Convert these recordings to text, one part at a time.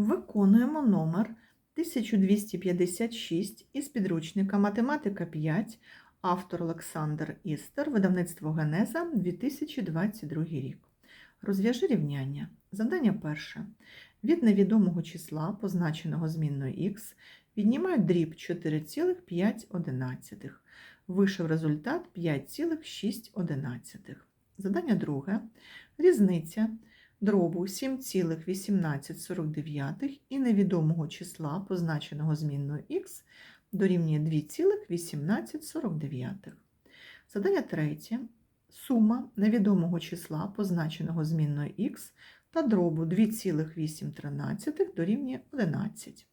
Виконуємо номер 1256 із підручника Математика 5, автор Олександр Істер, видавництво Генеза 2022 рік. Розв'яжи рівняння. Завдання перше. Від невідомого числа, позначеного змінною х, віднімають дріб 4,5. Вийшов результат 5,6. Завдання друге. Різниця дробу 7,1849 і невідомого числа, позначеного змінною х, дорівнює 2,1849. Задання третє. Сума невідомого числа, позначеного змінною х, та дробу 2,813 дорівнює 11.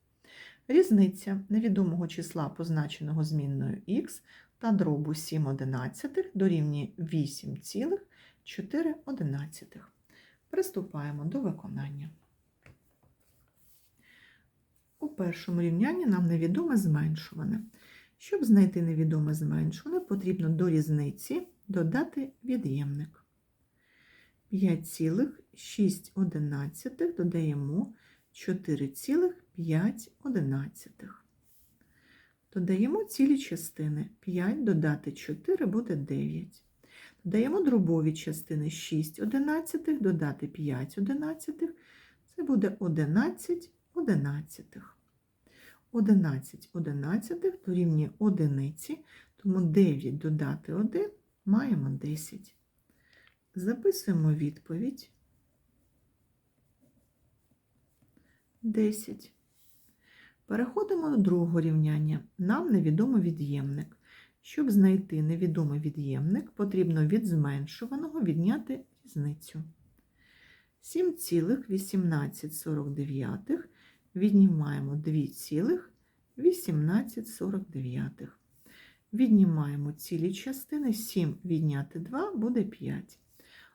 Різниця невідомого числа, позначеного змінною х, та дробу 7,11 дорівнює 8,4. Приступаємо до виконання. У першому рівнянні нам невідоме зменшуване. Щоб знайти невідоме зменшуване, потрібно до різниці додати від'ємник. 5,6 додаємо 4,5. Додаємо цілі частини. 5 додати 4 буде 9. Додаємо дробові частини 6 одинадцятих, додати 5 одинадцятих. Це буде 11 одинадцятих. 11 одинадцятих дорівнює одиниці, тому 9 додати 1 маємо 10. Записуємо відповідь. 10. Переходимо до другого рівняння. Нам невідомо від'ємник. Щоб знайти невідомий від'ємник, потрібно від зменшуваного відняти різницю. 7,1849 віднімаємо 2,1849. Віднімаємо цілі частини, 7 відняти 2 буде 5.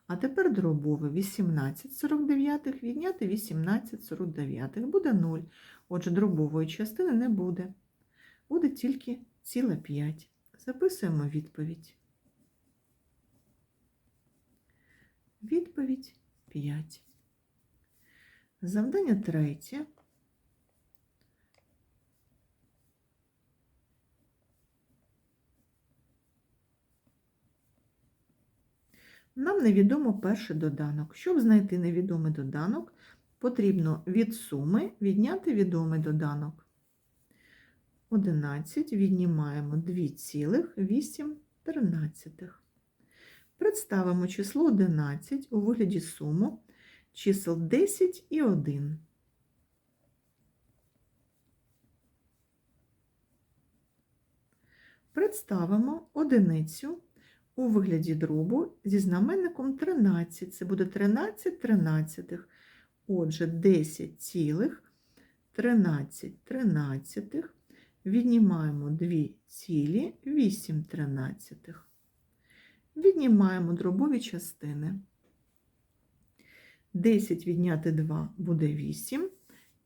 А тепер дробове 18,49 відняти 18,49 буде 0. Отже, дробової частини не буде. Буде тільки ціла 5. Записуємо відповідь. Відповідь 5. Завдання третє. Нам невідомо перший доданок. Щоб знайти невідомий доданок, потрібно від суми відняти відомий доданок. 11 віднімаємо 2,8. Представимо число 11 у вигляді суму чисел 10 і 1. Представимо одиницю у вигляді дробу зі знаменником 13. Це буде 13 тринадцятих. Отже, 10 цілих 13 тринадцятих віднімаємо 2 цілі 8 тринадцятих. Віднімаємо дробові частини. 10 відняти 2 буде 8.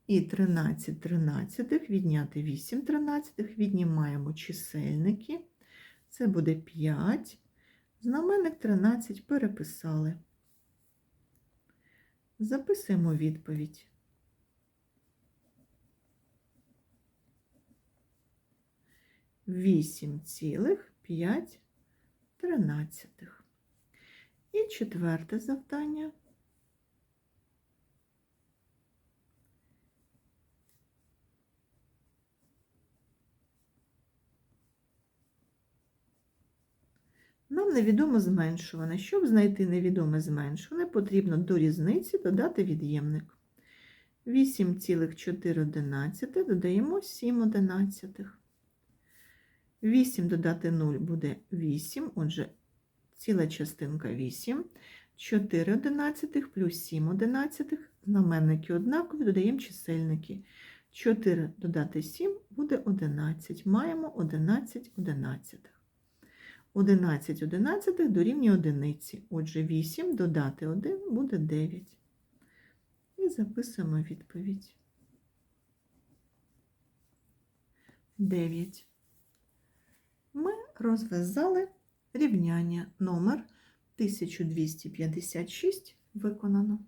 І 13 тринадцятих відняти 8 тринадцятих. Віднімаємо чисельники. Це буде 5. Знаменник 13 переписали. Записуємо відповідь. Вісім цілих п'ять тринадцятих. І четверте завдання. Нам невідомо зменшуване. Щоб знайти невідоме зменшуване, потрібно до різниці додати від'ємник. 8,4 додаємо 7 одинадцятих. 8 додати 0 буде 8, отже, ціла частинка 8. 4 одинадцятих плюс 7 одинадцятих. Знаменники однакові, додаємо чисельники. 4 додати 7 буде 11. Маємо 11 одинадцятих. 11 одинадцятих дорівнює одиниці. Отже, 8 додати 1 буде 9. І записуємо відповідь. 9. Розв'язали рівняння номер 1256 виконано.